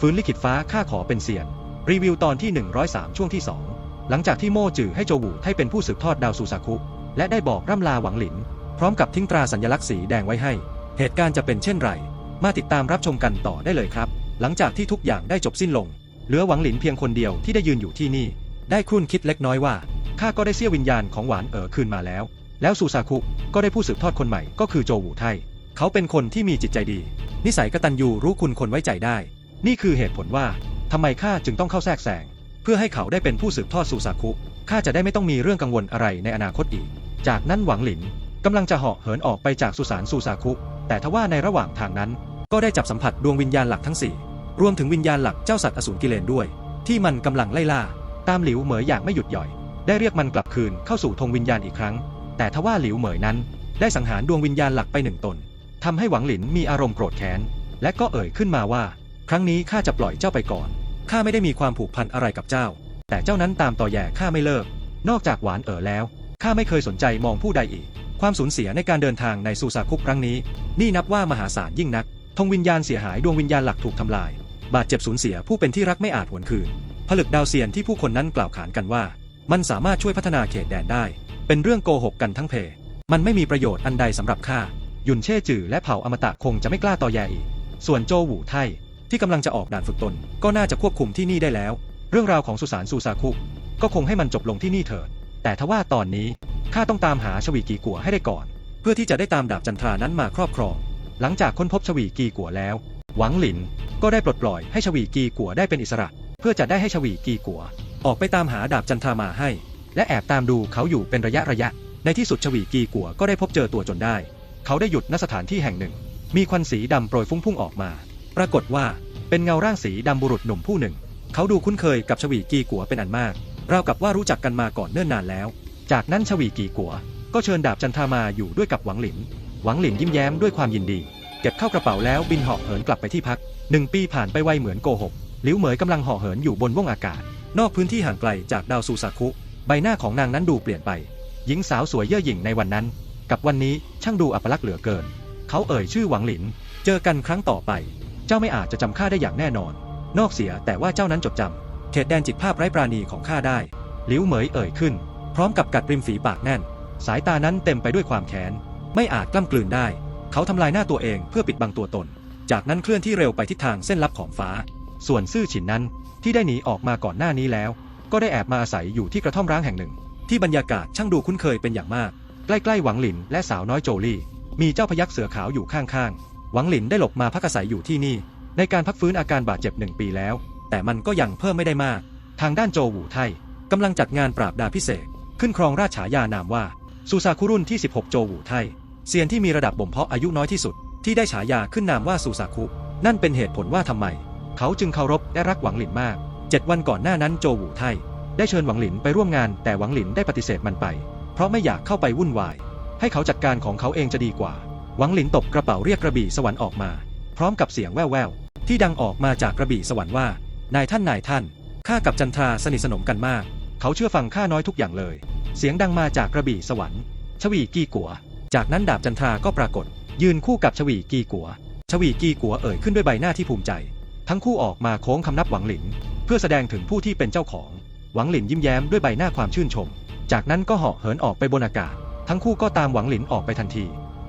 ฟื้นลิขิตฟ้าข้าขอเป็นเซียน รีวิวตอนที่ 103 ช่วงที่ 2 หลังจากที่โม่จือให้โจวูให้เป็นผู้สืบทอดดาวซูซาคุ และได้บอกร่ำลาหวังหลิน พร้อมกับทิ้งตราสัญลักษณ์สีแดงไว้ให้ เหตุการณ์จะเป็นเช่นไร มาติดตามรับชมกันต่อได้เลยครับ หลังจากที่ทุกอย่างได้จบสิ้นลง เหลือหวังหลินเพียงคนเดียวที่ได้ยืนอยู่ที่นี่ ได้ครุ่นคิดเล็กน้อยว่าข้าก็ได้เสี้ยววิญญาณของหวานเอ๋อคืนมาแล้ว แล้วซูซาคุก็ได้ผู้สืบทอดคนใหม่ก็คือโจวูไทเขาเป็นคนที่มีจิตใจดี นิสัยกตัญญูรู้คุณคนไว้ใจได้ นี่คือเหตุผลว่าทำไมข้าจึงต้องเข้าแทรกแซงเพื่อให้เขาได้เป็นผู้สืบทอดซูซาคุข้าจะได้ไม่ต้องมีเรื่องกังวลอะไรในอนาคตอีก จากนั้นหวังหลินกำลังจะเหาะเหินออกไปจากสุสานซูซาคุ แต่ทว่าในระหว่างทางนั้น ก็ได้จับสัมผัสดวงวิญญาณหลักทั้งสี่รวมถึงวิญญาณหลักเจ้าสัตว์อสูรกิเลนด้วย ที่มันกำลังไล่ล่า ตามหลิวเหมยอย่างไม่หยุดหย่อย ได้เรียกมันกลับคืนเข้าสู่ธงวิญญาณอีกครั้ง แต่ทว่าหลิวเหมยนั้น ได้สังหารดวงวิญญาณหลักไปหนึ่งตนทำให้หวังหลินมีอารมณ์โกรธแค้นและก็เอ่ยขึ้นมาว่า ครั้งนี้ข้าจะปล่อยเจ้าไปก่อน ข้าไม่ได้มีความผูกพันอะไรกับเจ้า แต่เจ้านั้นตามต่อแย่ข้าไม่เลิก นอกจากหวานเอ๋อแล้ว ข้าไม่เคยสนใจมองผู้ใดอีก ความสูญเสียในการเดินทางในซูซาคุครั้งนี้ นี่นับว่ามหาศาลยิ่งนักธงวิญญาณเสียหายดวงวิญญาณหลักถูกทำลาย บาดเจ็บสูญเสียผู้เป็นที่รักไม่อาจหวนคืน ผลึกดาวเซียนที่ผู้คนนั้นกล่าวขานกันว่า มันสามารถช่วยพัฒนาเขตแดนได้ เป็นเรื่องโกหกกันทั้งเพ มันไม่มีประโยชน์อันใดสำหรับข้าหยุนเช่จื่อและเผ่าอมตะคงจะไม่กล้าต่อแยอีก ส่วนโจวหูไท ที่กำลังจะออกด่านฝึกตน ก็น่าจะควบคุมที่นี่ได้แล้ว เรื่องราวของสุสานซูซาคุ ก็คงให้มันจบลงที่นี่เถิด แต่ทว่าตอนนี้ข้าต้องตามหาชวีกีกัวให้ได้ก่อน เพื่อที่จะได้ตามดาบจันทรานั้นมาครอบครอง หลังจากค้นพบชวีกีกัวแล้ว หวังหลินก็ได้ปลดปล่อยให้ชวีกีกัวได้เป็นอิสระ เพื่อจะได้ให้ชวีกีกัว ออกไปตามหาดาบจันทรามาให้ และแอบตามดูเขาอยู่เป็นระยะระยะ ในที่สุดชวีกีกัวก็ได้พบเจอตัวจนได้ เขาได้หยุดณสถานที่แห่งหนึ่ง มีควันสีดำโปรยฟุ้งพุ่งออกมา ปรากฏว่าเป็นเงาร่างสีดำบุรุษหนุ่มผู้หนึ่ง เขาดูคุ้นเคยกับชวีกีกัวเป็นอันมากราวกับว่ารู้จักกันมาก่อนเนิ่นนานแล้ว จากนั้นชวีกีกัว ก็เชิญดาบจันทามาอยู่ด้วยกับหวังหลิน หวังหลินยิ้มแย้มด้วยความยินดี เก็บเข้ากระเป๋าแล้วบินเหาะเหินกลับไปที่พักหนึ่งปีผ่านไปไวเหมือนโกหกหลิวเหมยกำลังเหาะเหินอยู่บนว่องอากาศ นอกพื้นที่ห่างไกลจากดาวซูซาคุใบหน้าของนางนั้นดูเปลี่ยนไป หญิงสาวสวยเย่อหยิ่งในวันนั้น กับวันนี้ช่างดูอัปลักษณ์เหลือเกิน เขาเอ่ยชื่อหวังหลิน เจอกันครั้งต่อไป เจ้าไม่อาจจะจำข้าได้อย่างแน่นอน นอกเสียแต่ว่าเจ้านั้นจดจำเขตแดนจิตภาพไร้ปราณีของข้าได้หลิวเหมยเอ่ยขึ้น พร้อมกับกัดริมฝีปากแน่น สายตานั้นเต็มไปด้วยความแค้น ไม่อาจกล้ำกลืนได้ เขาทำลายหน้าตัวเองเพื่อปิดบังตัวตน จากนั้นเคลื่อนที่เร็วไปทิศทางเส้นลับของฟ้า ส่วนซื่อฉินนั้นที่ได้หนีออกมาก่อนหน้านี้แล้ว ก็ได้แอบมาอาศัยอยู่ที่กระท่อมร้างแห่งหนึ่ง ที่บรรยากาศช่างดูคุ้นเคยเป็นอย่างมาก ใกล้ๆหวังหลินและสาวน้อยโจลี่ มีเจ้าพยักเสือขาวอยู่ข้างๆ หวังหลินได้หลบมาพักอาศัยอยู่ที่นี่ ในการพักฟื้นอาการบาดเจ็บหนึ่งปีแล้ว แต่มันก็ยังเพิ่มไม่ได้มาก ทางด้านโจวหูไทกำลังจัดงานปราบดาพิเศษ ขึ้นครองราชฉายานามว่าซูซาคุรุ่นที่ 16 โจวหูไทเซียนที่มีระดับบ่มเพาะอายุน้อยที่สุด ที่ได้ฉายาขึ้นนามว่าซูซาคุ นั่นเป็นเหตุผลว่าทำไม เขาจึงเคารพและรักหวังหลินมากเจ็ดวันก่อนหน้านั้นโจวหูไทได้เชิญหวังหลินไปร่วมงานแต่หวังหลินได้ปฏิเสธมันไป เพราะไม่อยากเข้าไปวุ่นวาย ให้เขาจัดการของเขาเองจะดีกว่า หวังหลินตบกระเป๋าเรียกกระบี่สวรรค์ออกมา พร้อมกับเสียงแว่วๆที่ดังออกมาจากกระบี่สวรรค์ว่านายท่านนายท่านข้ากับจันทราสนิทสนมกันมาก เขาเชื่อฟังข้าน้อยทุกอย่างเลย เสียงดังมาจากกระบี่สวรรค์ ชวีกีกัว จากนั้นดาบจันทราก็ปรากฏ ยืนคู่กับชวีกีกัว ชวีกีกัวเอ่ยขึ้นด้วยใบหน้าที่ภูมิใจ ทั้งคู่ออกมาโค้งคำนับหวังหลิน เพื่อแสดงถึงผู้ที่เป็นเจ้าของ หวังหลินยิ้มแย้มด้วยใบหน้าความชื่นชม จากนั้นก็เหาะเหินออกไปบนอากาศ ทั้งคู่ก็ตามหวังหลินออกไปทันที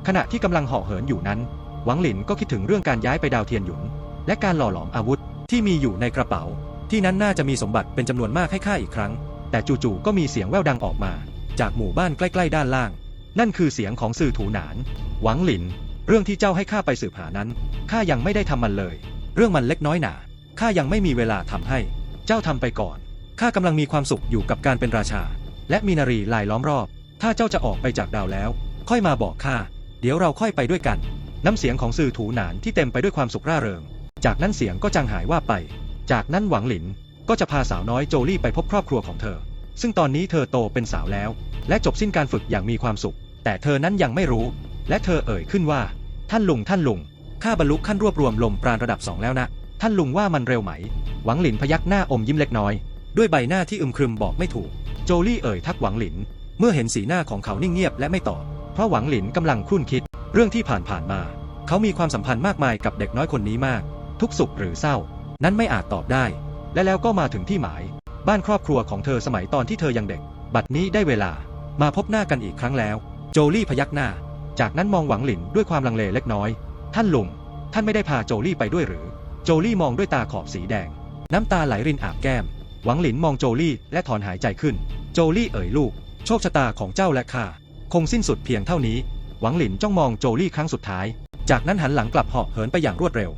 ขณะที่กำลังเหาะเหินอยู่นั้น หวังหลินก็คิดถึงเรื่องการย้ายไปดาวเทียนหยุน และการหล่อหลอมอาวุธที่มีอยู่ในกระเป๋า ที่นั้นน่าจะมีสมบัติเป็นจำนวนมากให้ข้าอีกครั้ง แต่จู่ๆก็มีเสียงแว่วดังออกมา จากหมู่บ้านใกล้ ๆ ด้านล่าง นั่นคือเสียงของสื่อถูหนาน หวังหลิน เรื่องที่เจ้าให้ข้าไปสืบหานั้นข้ายังไม่ได้ทำมันเลย เรื่องมันเล็กน้อยหนาข้ายังไม่มีเวลาทำให้ เจ้าทำไปก่อนข้ากำลังมีความสุขอยู่กับการเป็นราชา และมีนารีลายล้อมรอบ ถ้าเจ้าจะออกไปจากดาวแล้ว ค่อยมาบอกข้า เดี๋ยวเราค่อยไปด้วยกัน น้ำเสียงของสื่อถูหนานที่เต็มไปด้วยความสุขร่าเริง จากนั้นเสียงก็จางหายว่าไป จากนั้นหวังหลินก็จะพาสาวน้อยโจลี่ไปพบครอบครัวของเธอ ซึ่งตอนนี้เธอโตเป็นสาวแล้ว และจบสิ้นการฝึกอย่างมีความสุข แต่เธอนั้นยังไม่รู้ และเธอเอ่ยขึ้นว่า ท่านลุงท่านลุงข้าบรรลุขั้นรวบรวมลมปราณระดับสองแล้วนะ ท่านลุงว่ามันเร็วไหม หวังหลินพยักหน้าอมยิ้มเล็กน้อย ด้วยใบหน้าที่อึมครึมบอกไม่ถูก โจลี่เอ่ยทักหวังหลิน เมื่อเห็นสีหน้าของเขานิ่งเงียบและไม่ตอบ พราะหวังหลินกำลังครุ่นคิด เรื่องที่ผ่านผ่านๆมา เขามีความสัมพันธ์มากมายกับเด็กน้อยคนนี้มาก ทุกสุขหรือเศร้า นั้นไม่อาจตอบได้ และแล้วก็มาถึงที่หมาย บ้านครอบครัวของเธอสมัยตอนที่เธอยังเด็ก บัดนี้ได้เวลา มาพบหน้ากันอีกครั้งแล้ว โจลี่พยักหน้า จากนั้นมองหวังหลินด้วยความลังเลเล็กน้อย ท่านลุงท่านไม่ได้พาโจลี่ไปด้วยหรือ โจลี่มองด้วยตาขอบสีแดง น้ำตาไหลรินอาบแก้ม หวังหลินมองโจลี่และถอนหายใจขึ้น โจลี่เอ่ยลูก โชคชะตาของเจ้าและข้า คงสิ้นสุดเพียงเท่านี้ หวังหลินจ้องมองโจลี่ครั้งสุดท้าย จากนั้นหันหลังกลับเหาะเหินไปอย่างรวดเร็ว